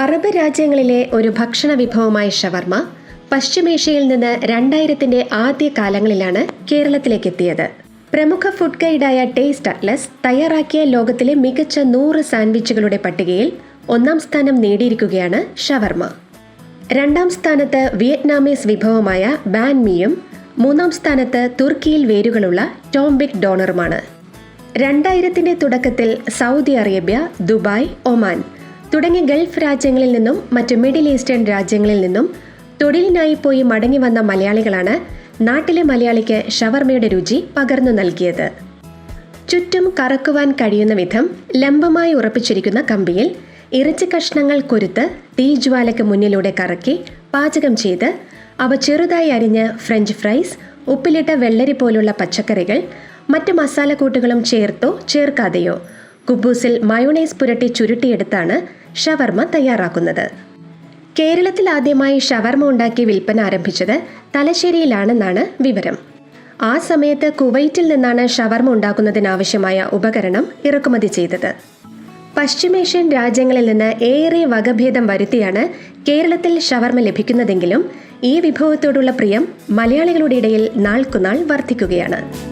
Arab രാജ്യങ്ങളിലെ ഒരു ഭക്ഷണ വിഭവമായ ഷവർമ പശ്ചിമേഷ്യയിൽ നിന്ന് രണ്ടായിരത്തിന്റെ ആദ്യ കാലങ്ങളിലാണ് കേരളത്തിലേക്ക് എത്തിയത് പ്രമുഖ ഫുഡ് ഗൈഡായ ടേസ്റ്റ് അറ്റ്ലസ് തയ്യാറാക്കിയ ലോകത്തിലെ മികച്ച നൂറ് സാൻഡ്വിച്ചുകളുടെ പട്ടികയിൽ ഒന്നാം സ്ഥാനം നേടിയിരിക്കുകയാണ് ഷവർമ. രണ്ടാം സ്ഥാനത്ത് വിയറ്റ്നാമീസ് വിഭവമായ ബാൻമിയും മൂന്നാം സ്ഥാനത്ത് തുർക്കിയിൽ വേരുകളുള്ള ടോംബിക് ഡോണറുമാണ്. രണ്ടായിരത്തിന്റെ തുടക്കത്തിൽ സൗദി അറേബ്യ ദുബായ് ഒമാൻ തുടങ്ങിയ ഗൾഫ് രാജ്യങ്ങളിൽ നിന്നും മറ്റ് മിഡിൽ ഈസ്റ്റേൺ രാജ്യങ്ങളിൽ നിന്നും തൊഴിലിനായി പോയി മടങ്ങി വന്ന മലയാളികളാണ് നാട്ടിലെ മലയാളിക്ക് ഷവർമയുടെ രുചി പകർന്നു നൽകിയത്. ചുറ്റും കറക്കുവാൻ കഴിയുന്ന വിധം ലംബമായി ഉറപ്പിച്ചിരിക്കുന്ന കമ്പിയിൽ ഇറച്ചി കഷ്ണങ്ങൾ കൊരുത്ത് തീജ്വാലയ്ക്ക് മുന്നിലൂടെ കറക്കി പാചകം ചെയ്ത് അവ ചെറുതായി അരിഞ്ഞ് ഫ്രഞ്ച് ഫ്രൈസ് ഉപ്പിലിട്ട വെള്ളരി പോലുള്ള പച്ചക്കറികൾ മറ്റ് മസാലക്കൂട്ടുകളും ചേർത്തോ ചേർക്കാതെയോ കുബൂസിൽ മയോണൈസ് പുരട്ടി ചുരുട്ടിയെടുത്താണ് ഷവർമ തയ്യാറാക്കുന്നത്. കേരളത്തിൽ ആദ്യമായി ഷവർമ ഉണ്ടാക്കി വിൽപ്പന ആരംഭിച്ചത് തലശ്ശേരിയിലാണെന്നാണ് വിവരം. ആ സമയത്ത് കുവൈറ്റിൽ നിന്നാണ് ഷവർമ ഉണ്ടാക്കുന്നതിനാവശ്യമായ ഉപകരണം ഇറക്കുമതി ചെയ്തത്. പശ്ചിമേഷ്യൻ രാജ്യങ്ങളിൽ നിന്ന് ഏറെ വകഭേദം വരുത്തിയാണ് കേരളത്തിൽ ഷവർമ ലഭിക്കുന്നതെങ്കിലും ഈ വിഭവത്തോടുള്ള പ്രിയം മലയാളികളുടെ ഇടയിൽ നാൾക്കുനാൾ വർദ്ധിക്കുകയാണ്.